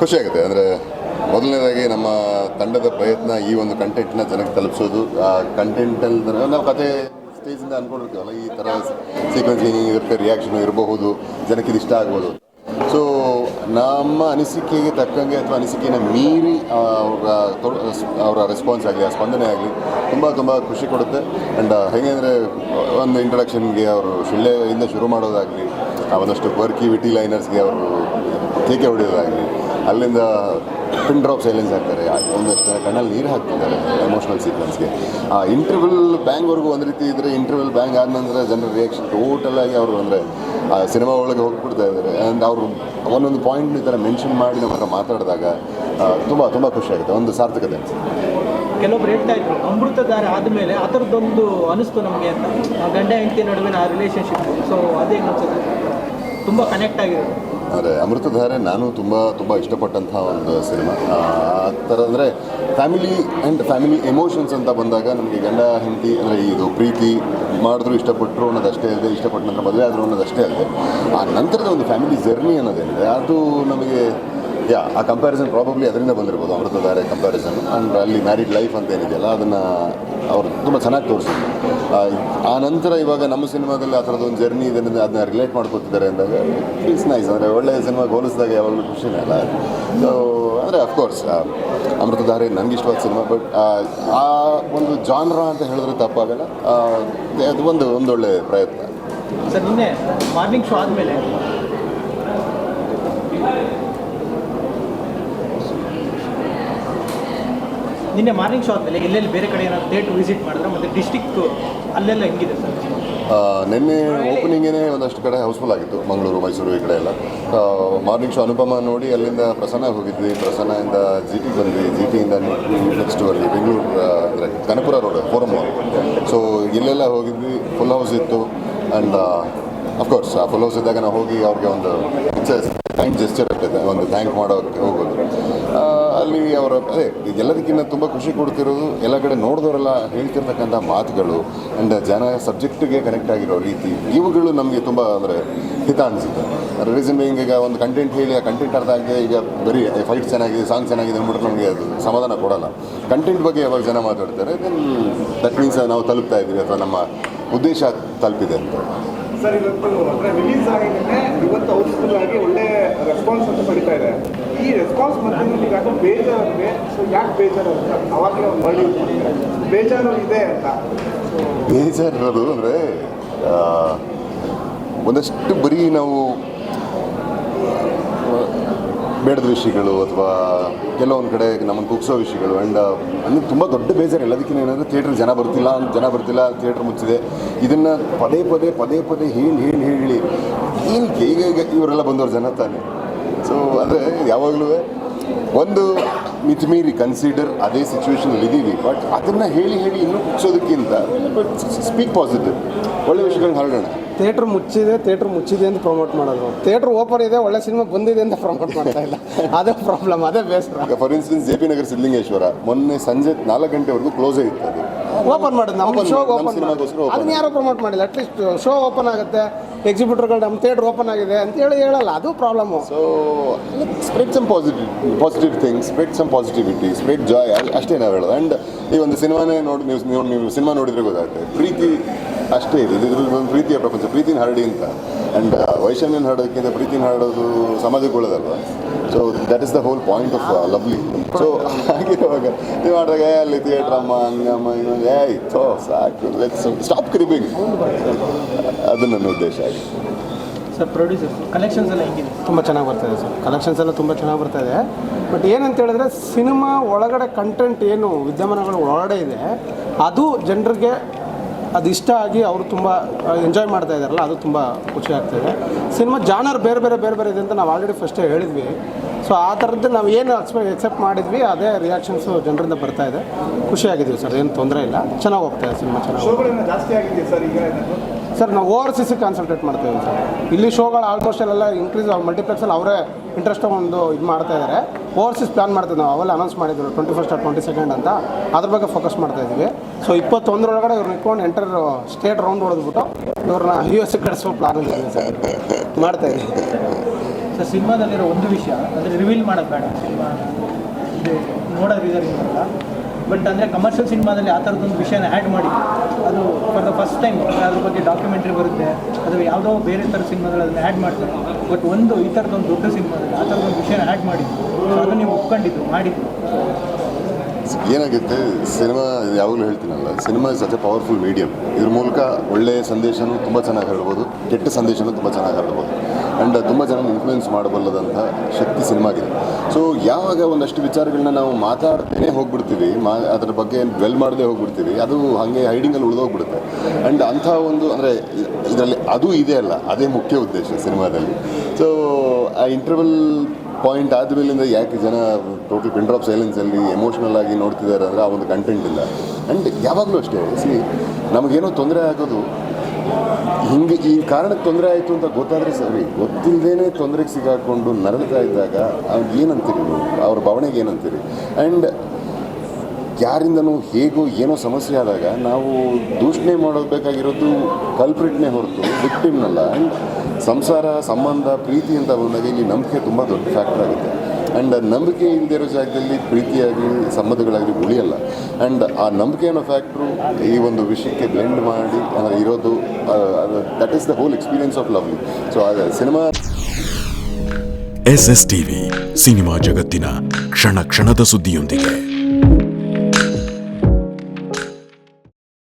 ಖುಷಿಯಾಗುತ್ತೆ ಅಂದರೆ ಮೊದಲನೇದಾಗಿ ನಮ್ಮ ತಂಡದ ಪ್ರಯತ್ನ ಈ ಒಂದು ಕಂಟೆಂಟ್ನ ಜನಕ್ಕೆ ತಲುಪಿಸೋದು. ಆ ಕಂಟೆಂಟ್ ಕಂಟೆಂಟಲ್ಲಿ ನಾವು ಕತೆ ಸ್ಟೇಜಿಂದ ಅಂದ್ಕೊಂಡಿರ್ತೀವಲ್ಲ ಈ ಥರ ಸೀಕ್ವೆನ್ಸ್ ಏನಿರುತ್ತೆ ರಿಯಾಕ್ಷನ್ ಇರಬಹುದು ಜನಕ್ಕೆ ಇದು ಇಷ್ಟ ಆಗ್ಬೋದು. ಸೊ ನಮ್ಮ ಅನಿಸಿಕೆಗೆ ತಕ್ಕಂಗೆ ಅಥವಾ ಅನಿಸಿಕೆನ ಮೀರಿ ಅವ್ರ ಅವರ ರೆಸ್ಪಾನ್ಸ್ ಆಗಲಿ, ಆ ಸ್ಪಂದನೆ ಆಗಲಿ ತುಂಬ ತುಂಬ ಖುಷಿ ಕೊಡುತ್ತೆ. ಆ್ಯಂಡ್ ಹೇಗೆ ಅಂದರೆ ಒಂದು ಇಂಟ್ರಡಕ್ಷನ್ಗೆ ಅವರು ಶಿಳ್ಳೆಯಿಂದ ಶುರು ಮಾಡೋದಾಗಲಿ, ಆ, ಒಂದಷ್ಟು ವರ್ಕಿ ವಿಟಿ ಲೈನರ್ಸ್ಗೆ ಅವರು ಕೇಕೆ ಹೊಡೆಯೋದಾಗಲಿ ಅಲ್ಲಿಂದ ಪಿನ್ ಡ್ರಾಪ್ ಸೈಲೆನ್ಸ್ ಹಾಕ್ತಾರೆ ಒಂದಷ್ಟು ಕಣ್ಣಲ್ಲಿ ನೀರು ಹಾಕ್ತಿದ್ದಾರೆ ಎಮೋಷನಲ್ ಸೀಕ್ವೆನ್ಸ್ಗೆ ಆ ಇಂಟರ್ವಲ್ ಬ್ಯಾಂಗ್ವರೆಗೂ ಒಂದು ರೀತಿ ಇದ್ದರೆ ಇಂಟರ್ವಲ್ ಬ್ಯಾಂಗ್ ಆದ ನಂತರ ಜನರ ರಿಯಾಕ್ಷನ್ ಟೋಟಲ್ ಆಗಿ ಅವರು ಅಂದರೆ, ಆ ಸಿನಿಮಾ ಒಳಗೆ ಹೋಗ್ಬಿಡ್ತಾ ಇದ್ದಾರೆ. ಆ್ಯಂಡ್ ಅವರು ಒಂದೊಂದು ಪಾಯಿಂಟ್ ಈ ಥರ ಮೆನ್ಷನ್ ಮಾಡಿ ನಮ್ಮ ಹತ್ರ ಮಾತಾಡಿದಾಗ ತುಂಬ ತುಂಬ ಖುಷಿ ಆಗುತ್ತೆ. ಒಂದು ಸಾರ್ಥಕತೆ ಅನಿಸುತ್ತೆ. ಕೆಲವೊಬ್ರು ಹೇಳ್ತಾ ಇದ್ರು ಅಮೃತಧಾರೆ ಆದಮೇಲೆ ಆ ಥರದ್ದೊಂದು ಅನಿಸ್ತು ನಮಗೆ ಅಂತ. ಗಂಡ ಹೆಂಡತಿ ನಡುವಿನ ಆ ರಿಲೇಷನ್ಶಿಪ್ ಸೊ ಅದೇ ಅನ್ಸುತ್ತೆ. ತುಂಬ ಕನೆಕ್ಟ್ ಆಗಿರೋದು. ಆದರೆ ಅಮೃತಧಾರೆ ನಾನು ತುಂಬ ತುಂಬ ಇಷ್ಟಪಟ್ಟಂಥ ಒಂದು ಸಿನಿಮಾ. ಆ ಥರ ಅಂದರೆ ಫ್ಯಾಮಿಲಿ ಆ್ಯಂಡ್ ಫ್ಯಾಮಿಲಿ ಎಮೋಷನ್ಸ್ ಅಂತ ಬಂದಾಗ ನಮಗೆ ಗಂಡ, ಹೆಂಡತಿ, ಅಂದರೆ ಇದು ಪ್ರೀತಿ ಮಾಡಿದ್ರು ಇಷ್ಟಪಟ್ಟರು ಅನ್ನೋದಷ್ಟೇ ಅಲ್ಲದೆ, ಇಷ್ಟಪಟ್ಟ ನಂತರ ಮದುವೆ ಆದರು ಅನ್ನೋದಷ್ಟೇ ಅಲ್ಲದೆ, ಆ ನಂತರದ ಒಂದು ಫ್ಯಾಮಿಲಿ ಜರ್ನಿ ಅನ್ನೋದೇನಿದೆ, ಅದು ನಮಗೆ ಯಾ ಆ ಕಂಪ್ಯಾರಿಸನ್ ಪ್ರಾಬಬ್ಲಿ ಅದರಿಂದ ಬಂದಿರ್ಬೋದು ಅಮೃತಧಾರೆ ಕಂಪ್ಯಾರಿಸನ್ ಆ್ಯಂಡ್ ಅಲ್ಲಿ ಮ್ಯಾರಿಡ್ ಲೈಫ್ ಅಂತ ಏನಿದೆಯಲ್ಲ ಅದನ್ನು ಅವರು ತುಂಬ ಚೆನ್ನಾಗಿ ತೋರಿಸಿದ್ರು. ಆ, ನಂತರ ಇವಾಗ ನಮ್ಮ ಸಿನಿಮಾದಲ್ಲಿ ಆ ಥರದ್ದು ಒಂದು ಜರ್ನಿ ಇದೆ ಅದನ್ನ ರಿಲೇಟ್ ಮಾಡ್ಕೊತಿದ್ದಾರೆ ಅಂದಾಗ ಇಟ್ಸ್ ನೈಸ್ ಅಂದರೆ ಒಳ್ಳೆಯ ಸಿನಿಮಾ ಹೋಲಿಸಿದಾಗ ಯಾವಾಗಲೂ ಖುಷಿನೇ ಅಲ್ಲ. ಸೊ ಅಂದರೆ ಅಫ್ಕೋರ್ಸ್ ಅಮೃತಧಾರೆ ನನಗೆ ಇಷ್ಟವಾದ ಸಿನಿಮಾ ಬಟ್ ಆ ಒಂದು ಜಾನ್ರ ಅಂತ ಹೇಳಿದ್ರೆ ತಪ್ಪಾಗಲ್ಲ. ಅದು ಒಂದು ಒಂದೊಳ್ಳೆ ಪ್ರಯತ್ನ. ಸರ್ ನಿನ್ನೆ ಮಾರ್ನಿಂಗ್ ಶೋ ಆದಮೇಲೆ ನಿನ್ನೆ ಮಾರ್ನಿಂಗ್ ಶೋ ಆದಮೇಲೆ ಎಲ್ಲೆಲ್ಲಿ ಬೇರೆ ಕಡೆ ಏನಾದ್ರು ಥಿಯೇಟ್ರ್ ವಿಸಿಟ್ ಮಾಡಿದ್ರೆ ಮತ್ತು ಡಿಸ್ಟಿಕ್ ಅಲ್ಲೆಲ್ಲ ಹೆಂಗಿದೆ ಸರ್? ನಿನ್ನೆ ಓಪನಿಂಗೇ ಒಂದಷ್ಟು ಕಡೆ ಹೌಸ್ಫುಲ್ ಆಗಿತ್ತು, ಮಂಗಳೂರು, ಮೈಸೂರು ಈ ಕಡೆ ಎಲ್ಲ. ಮಾರ್ನಿಂಗ್ ಶೋ ಅನುಪಮ ನೋಡಿ ಅಲ್ಲಿಂದ ಪ್ರಸನ್ನ ಹೋಗಿದ್ವಿ. ಪ್ರಸನ್ನದಿಂದ ಜಿ ಟಿ ಬಂದ್ವಿ. ಜಿ ಟಿಯಿಂದ ನೆಕ್ಸ್ಟ್ ಅಲ್ಲಿ Bengaluru Kanapura road Forum so ಇಲ್ಲೆಲ್ಲ ಹೋಗಿದ್ವಿ. ಫುಲ್ ಹೌಸ್ ಇತ್ತು. ಆ್ಯಂಡ್ ಅಫ್ಕೋರ್ಸ್ ಆ ಫುಲ್ ಹೌಸ್ ಇದ್ದಾಗ ನಾವು ಹೋಗಿ ಅವ್ರಿಗೆ ಒಂದು ಥ್ಯಾಂಕ್ ಜೆಸ್ಚರ್ ಆಗ್ತದೆ ಒಂದು ಥ್ಯಾಂಕ್ ಮಾಡೋಕ್ಕೆ ಹೋಗೋದು. ಅಲ್ಲಿ ಅವರ, ಅದೇ ಎಲ್ಲದಕ್ಕಿಂತ ತುಂಬ ಖುಷಿ ಕೊಡ್ತಿರೋದು ಎಲ್ಲ ಕಡೆ ನೋಡಿದವರೆಲ್ಲ ಹೇಳ್ತಿರ್ತಕ್ಕಂಥ ಮಾತುಗಳು ಆ್ಯಂಡ್ ಜನ ಸಬ್ಜೆಕ್ಟಿಗೆ ಕನೆಕ್ಟ್ ಆಗಿರೋ ರೀತಿ, ಇವುಗಳು ನಮಗೆ ತುಂಬ ಅಂದರೆ ಹಿತ ಅನಿಸುತ್ತೆ. ರೀಸನ್ ಈಗ ಒಂದು ಕಂಟೆಂಟ್ ಹೇಳಿ, ಆ ಕಂಟೆಂಟ್ ಅರ್ಥ ಆಗಿದೆ ಈಗ ಬರೀ ಫೈಟ್ ಚೆನ್ನಾಗಿದೆ ಸಾಂಗ್ ಚೆನ್ನಾಗಿದೆ ಅಂದ್ಬಿಟ್ಟು ನಮಗೆ ಅದು ಸಮಾಧಾನ ಕೊಡಲ್ಲ. ಕಂಟೆಂಟ್ ಬಗ್ಗೆ ಯಾವಾಗ ಜನ ಮಾತಾಡ್ತಾರೆ ದೆನ್ ದಟ್ ಮೀನ್ಸ್ ನಾವು ತಲುಪ್ತಾ ಇದ್ದೀವಿ ಅಥವಾ ನಮ್ಮ ಉದ್ದೇಶ ತಲುಪಿದೆ ಅಂತ. ಸರ್ ಇವತ್ತು ಅಂದ್ರೆ ರಿಲೀಸ್ ಆಗಿದೆ ಇವತ್ತು ಹೌಸ್ಫುಲ್ ಆಗಿ ಒಳ್ಳೆ ರೆಸ್ಪಾನ್ಸ್ ಅಂತ ಪಡಿತಾ ಇದೆ. ಈ ರೆಸ್ಪಾನ್ಸ್ ಮಧ್ಯದಲ್ಲಿ ಯಾಕೆ ಬೇಜಾರು ಬೇಜಾರಿದೆ ಸೊ ಯಾಕೆ ಬೇಜಾರು ಅಂತ ಅವಾಗಲೇ ಒಂದು ಮರಳಿ ಬೇಜಾರು ಇದೆ ಅಂತ. ಬೇಜಾರಿರೋದು ಅಂದರೆ ಒಂದಷ್ಟು ಬರೀ ನಾವು ಬೇಡದ ವಿಷಯಗಳು ಅಥವಾ ಕೆಲವೊಂದು ಕಡೆ ನಮ್ಮನ್ನು ಕುಗ್ಸೋ ವಿಷಯಗಳು ಆ್ಯಂಡ್ ಅಂದರೆ ತುಂಬ ದೊಡ್ಡ ಬೇಜಾರು. ಎಲ್ಲದಕ್ಕಿಂತ ಏನಂದರೆ ಥಿಯೇಟ್ರ್ ಜನ ಬರ್ತಿಲ್ಲ ಜನ ಬರ್ತಿಲ್ಲ ಥಿಯೇಟ್ರ್ ಮುಚ್ಚಿದೆ. ಇದನ್ನು ಪದೇ ಪದೇ ಪದೇ ಪದೇ ಹೇಳಿ ಹೇಳಿ ಹೇಳಿ ಏನಕ್ಕೆ ಈಗ ಈಗ ಇವರೆಲ್ಲ ಬಂದವರು ಜನ ತಾನೆ. ಸೊ ಅಂದರೆ ಯಾವಾಗಲೂ ಒಂದು ಮಿತಿಮೀರಿ ಕನ್ಸಿಡರ್ ಅದೇ ಸಿಚುವೇಶನಲ್ಲಿ ಇದ್ದೀವಿ. ಬಟ್ ಅದನ್ನು ಹೇಳಿ ಹೇಳಿ ಇನ್ನೂ ಮುಚ್ಚೋದಕ್ಕಿಂತ ಬಟ್ ಸ್ಪೀಕ್ ಪಾಸಿಟಿವ್ ಒಳ್ಳೆ ವಿಷಯಗಳನ್ನ ಹರಡೋಣ. ಥಿಯೇಟರ್ ಮುಚ್ಚಿದೆ ಥಿಯೇಟರ್ ಮುಚ್ಚಿದೆ ಅಂತ ಪ್ರಮೋಟ್ ಮಾಡೋದು. ಥಿಯೇಟರ್ ಓಪನ್ ಇದೆ ಒಳ್ಳೆ ಸಿನಿಮಾ ಬಂದಿದೆ ಅಂತ ಪ್ರಮೋಟ್ ಮಾಡ್ತಾ ಇಲ್ಲ. ಅದೇ ಪ್ರಾಬ್ಲಮ್ ಅದೇ ಬೇಸರ. ಈಗ for instance J P Nagar Siddhalingeshwara ಮೊನ್ನೆ ಸಂಜೆ ನಾಲ್ಕು ಗಂಟೆವರೆಗೂ ಕ್ಲೋಸ್ ಇತ್ತು ಅದು. ಓಪನ್ ಮಾಡಿದ್ ನಮ್ಮ ಶೋ ಓಪನ್ ಅದನ್ನ ಯಾರು ಪ್ರಮೋಟ್ ಮಾಡಿಲ್ಲ. ಅಟ್ಲೀಸ್ಟ್ ಶೋ ಓಪನ್ ಆಗುತ್ತೆ ಎಕ್ಸಿಬಿಟರ್ಗಳು ನಮ್ಮ ಥಿಯೇಟರ್ ಓಪನ್ ಆಗಿದೆ ಅಂತ ಹೇಳಿ ಹೇಳಲ್ಲ ಅದು problem so spread some positive positive things spread some positivity spread joy ಅಷ್ಟೇ ನಾವು ಹೇಳೋದು. ಆ್ಯಂಡ್ ಈ ಒಂದು ಸಿನಿಮಾನೇ ನೋಡಿ ನೀವು ನೀವು ಸಿನಿಮಾ ನೋಡಿದ್ರೆ ಗೊತ್ತಾಗುತ್ತೆ. ಪ್ರೀತಿ ಅಷ್ಟೇ ಇದೆ. ಇದು ಒಂದು ಪ್ರೀತಿಯ ಪ್ರಪಂಚ ಪ್ರೀತಿನ ಹರಡಿ ಅಂತ. ಆ್ಯಂಡ್ ವೈಷಮ್ಯನ ಹರಡೋದಕ್ಕಿಂತ ಪ್ರೀತಿನ ಹರಡೋದು ಸಮಾಜಕ್ಕೆ ಒಳ್ಳೆದಲ್ವ? So that is the whole point of Lovely so ಹಾಗಿರುವಾಗ ನೀವು ಮಾಡಿದಾಗ ಏ, ಅಲ್ಲಿ ಥಿಯೇಟ್ರ್ ಅಮ್ಮ ಹಂಗಮ್ಮ ಇನ್ನೊಂದು ಏ ಇತ್ತೋ ಸಾಕು. ಲೆಟ್ಸ್ ಸ್ಟಾಪ್ ಕ್ರಿಬಿಂಗ್ ಅದು ನನ್ನ ಉದ್ದೇಶ ಆಗಿದೆ. ಸರ್ ಪ್ರೊಡ್ಯೂಸರ್ ಕಲೆಕ್ಷನ್ಸ್ ಎಲ್ಲ ಹೆಂಗಿದೆ? ತುಂಬ ಚೆನ್ನಾಗಿ ಬರ್ತಾ ಇದೆ ಸರ್. ಕಲೆಕ್ಷನ್ಸ್ ಎಲ್ಲ ತುಂಬ ಚೆನ್ನಾಗಿ ಬರ್ತಾ ಇದೆ. ಬಟ್ ಏನಂತ ಹೇಳಿದ್ರೆ ಸಿನಿಮಾ ಒಳಗಡೆ ಕಂಟೆಂಟ್ ಏನು ವಿದ್ಯಮಾನಗಳು ಒಳಗಡೆ ಇದೆ ಅದು ಜನರಿಗೆ ಅದು ಇಷ್ಟ ಆಗಿ ಅವರು ತುಂಬ ಎಂಜಾಯ್ ಮಾಡ್ತಾ ಇದ್ದಾರಲ್ಲ ಅದು ತುಂಬ ಖುಷಿ ಆಗ್ತಾಯಿದೆ ಸಿನಿಮಾ ಜಾನರ್ ಬೇರೆ ಬೇರೆ ಬೇರೆ ಬೇರೆ ಇದೆ ಅಂತ ನಾವು ಆಲ್ರೆಡಿ ಫಸ್ಟೇ ಹೇಳಿದ್ವಿ. ಸೊ ಆ ಥರದ್ದು ನಾವು ಏನು ಎಕ್ಸ್ಪೆಕ್ಟ್ ಎಕ್ಸೆಪ್ಟ್ ಮಾಡಿದ್ವಿ, ಅದೇ ರಿಯಾಕ್ಷನ್ಸು ಜನರಿಂದ ಬರ್ತಾ ಇದೆ. ಖುಷಿಯಾಗಿದ್ದೀವಿ ಸರ್, ಏನು ತೊಂದರೆ ಇಲ್ಲ. ಚೆನ್ನಾಗಿ ಹೋಗ್ತಾ ಇದೆ ಸಿನಿಮಾ, ಚೆನ್ನಾಗಿ ಸರ್, ನಾವು ಓವರ್ ಸಿ ಕಾನ್ಸಂಟ್ರೇಟ್ ಮಾಡ್ತೇವೆ ಸರ್. ಇಲ್ಲಿ ಶೋಗಳು ಆಲ್ಮೋಸ್ಟ್ ಎಲ್ಲ ಇನ್ಕ್ರೀಸ್ ಮಲ್ಟಿಪ್ಲೆಕ್ಸಲ್ಲಿ ಅವರೇ ಇಂಟ್ರೆಸ್ಟ್ ಒಂದು ಇದು ಮಾಡ್ತಾ ಇದ್ದಾರೆ ಓವರ್ಸೀಸ್ ಪ್ಲಾನ್ ಮಾಡ್ತೀವಿ ನಾವು, ಅವೆಲ್ಲ ಅನೌನ್ಸ್ ಮಾಡಿದ್ರು ಟ್ವೆಂಟಿ ಫಸ್ಟ್ ಟ್ವೆಂಟಿ ಸೆಕೆಂಡ್ ಅಂತ. ಅದ್ರ ಬಗ್ಗೆ ಫೋಕಸ್ ಮಾಡ್ತಾ ಇದ್ದೀವಿ ಸೊ ಇಪ್ಪತ್ತೊಂದರೊಳಗಡೆ ಇವ್ರನ್ನ ಇಟ್ಕೊಂಡು ಎಂಟರ್ ಸ್ಟೇಟ್ ರೌಂಡ್ ಹೊಡೆದ್ಬಿಟ್ಟು ಇವ್ರನ್ನ ಯು ಎಸ್ ಕಳಿಸೋ ಪ್ಲಾನ್ ಸರ್. ಮಾಡ್ತಾ ಇದ್ದೀವಿ ಸೊ ಸಿನಿಮಾದಲ್ಲಿರೋ ಒಂದು ವಿಷಯ, ಅಂದರೆ ರಿವೀಲ್ ಮಾಡೋದು ಬೇಡ. ಸಿನಿಮಾ ಇದು ರೀಸನ್ ಬಟ್ ಅಂದರೆ ಕಮರ್ಷಿಯಲ್ ಸಿನಿಮಾದಲ್ಲಿ ಆ ಥರದ್ದೊಂದು ವಿಷಯನ ಆ್ಯಡ್ ಮಾಡಿ. ಅದು ಫಾರ್ ದ ಫಸ್ಟ್ ಟೈಮ್ ಅದ್ರ ಬಗ್ಗೆ ಡಾಕ್ಯುಮೆಂಟ್ರಿ ಬರುತ್ತೆ, ಅದು ಯಾವುದೋ ಬೇರೆ ಥರ ಸಿನಿಮಾದಲ್ಲಿ ಅದನ್ನು ಆ್ಯಡ್ ಮಾಡ್ತಾರೆ. ಬಟ್ ಒಂದು ಈ ಥರದ್ದೊಂದು ದೊಡ್ಡ ಸಿನಿಮಾದಲ್ಲಿ ಆ ಥರದ್ದೊಂದು ವಿಷಯನ ಆ್ಯಡ್ ಮಾಡಿದ್ದು ಅದನ್ನು ಅದು ನೀವು ಒಪ್ಕೊಂಡಿದ್ದು, ಮಾಡಿದ್ದು. ಏನಾಗುತ್ತೆ, ಸಿನಿಮಾ, ಯಾವಾಗಲೂ ಹೇಳ್ತೀನಲ್ಲ, cinema is such a powerful medium ಇದ್ರ ಮೂಲಕ ಒಳ್ಳೆಯ ಸಂದೇಶನೂ ತುಂಬ ಚೆನ್ನಾಗಿ ಹರಡ್ಬೋದು ಕೆಟ್ಟ ಸಂದೇಶನೂ ತುಂಬ ಚೆನ್ನಾಗಿ ಹರಡ್ಬೋದು ಆ್ಯಂಡ್ ತುಂಬ ಜನ ಇನ್ಫ್ಲುಯೆನ್ಸ್ ಮಾಡಬಲ್ಲದಂಥ ಶಕ್ತಿ ಸಿನಿಮಾಗಿದೆ. ಸೊ ಯಾವಾಗ ಒಂದಷ್ಟು ವಿಚಾರಗಳನ್ನ ನಾವು ಮಾತಾಡ್ತೇನೆ ಹೋಗ್ಬಿಡ್ತೀವಿ, ಮಾ, ಅದ್ರ ಬಗ್ಗೆ ವೆಲ್ ಮಾಡದೆ ಹೋಗ್ಬಿಡ್ತೀವಿ, ಅದು ಹಾಗೆ ಹೈಡಿಂಗಲ್ಲಿ ಉಳಿದೋಗ್ಬಿಡುತ್ತೆ. ಆ್ಯಂಡ್ ಅಂಥ ಒಂದು, ಅಂದರೆ ಇದರಲ್ಲಿ ಅದು ಇದೆ ಅಲ್ಲ, ಅದೇ ಮುಖ್ಯ ಉದ್ದೇಶ ಸಿನಿಮಾದಲ್ಲಿ. ಸೊ ಆ ಇಂಟರ್ವಲ್ ಪಾಯಿಂಟ್ ಆದಮೇಲಿಂದ ಯಾಕೆ ಜನ ಟೋಟಲ್ ಪಿನ್ ಡ್ರಾಪ್ ಸೈಲೆನ್ಸಲ್ಲಿ ಎಮೋಷ್ನಲ್ ಆಗಿ ನೋಡ್ತಿದ್ದಾರೆ ಅಂದರೆ ಆ ಒಂದು ಕಂಟೆಂಟ್ ಇಲ್ಲ ಆ್ಯಂಡ್ ಯಾವಾಗಲೂ ಅಷ್ಟೇ. ಸಿ ನಮಗೇನೋ ತೊಂದರೆ ಆಗೋದು. ಹಿಂಗೆ ಈ ಕಾರಣಕ್ಕೆ ತೊಂದರೆ ಆಯಿತು ಅಂತ ಗೊತ್ತಾದರೆ ಸರಿ. ಗೊತ್ತಿಲ್ಲದೇ ತೊಂದರೆಗೆ ಸಿಗಾಕೊಂಡು ನರಳ್ತಾ ಇದ್ದಾಗ ಅವ್ರಿಗೆ ಏನಂತೀರಿ ನೀವು? ಅವ್ರ ಭಾವನೆಗೆ ಏನಂತೀರಿ? ಆ್ಯಂಡ್ ಯಾರಿಂದನೂ ಹೇಗೋ ಏನೋ ಸಮಸ್ಯೆ ಆದಾಗ ನಾವು ದೂಷಣೆ ಮಾಡಬೇಕಾಗಿರೋದು ಕಲ್ಪ್ರಿಟ್ನೇ ಹೊರತು ವಿಕ್ಟಿಮ್ನಲ್ಲ ಆ್ಯಂಡ್ ಸಂಸಾರ, ಸಂಬಂಧ, ಪ್ರೀತಿ ಅಂತ ಬಂದಾಗ ಇಲ್ಲಿ ನಂಬಿಕೆ ತುಂಬ ದೊಡ್ಡ ಫ್ಯಾಕ್ಟರ್ ಆಗುತ್ತೆ. ಆ್ಯಂಡ್ ನಂಬಿಕೆ ಇಲ್ಲದೆ ಇರೋ ಜಾಗದಲ್ಲಿ ಪ್ರೀತಿಯಾಗಲಿ ಸಂಬಂಧಗಳಾಗಲಿ ಉಳಿಯಲ್ಲ. ಆ್ಯಂಡ್ ಆ ನಂಬಿಕೆ ಅನ್ನೋ ಫ್ಯಾಕ್ಟ್ರು ಈ ಒಂದು ವಿಷಯಕ್ಕೆ ಬ್ಲೆಂಡ್ ಮಾಡಿ ಇರೋದು that is the whole experience of Lovely so ಆ cinema S S TV cinema ಜಗತ್ತಿನ ಕ್ಷಣ ಕ್ಷಣದ ಸುದ್ದಿಯೊಂದಿಗೆ.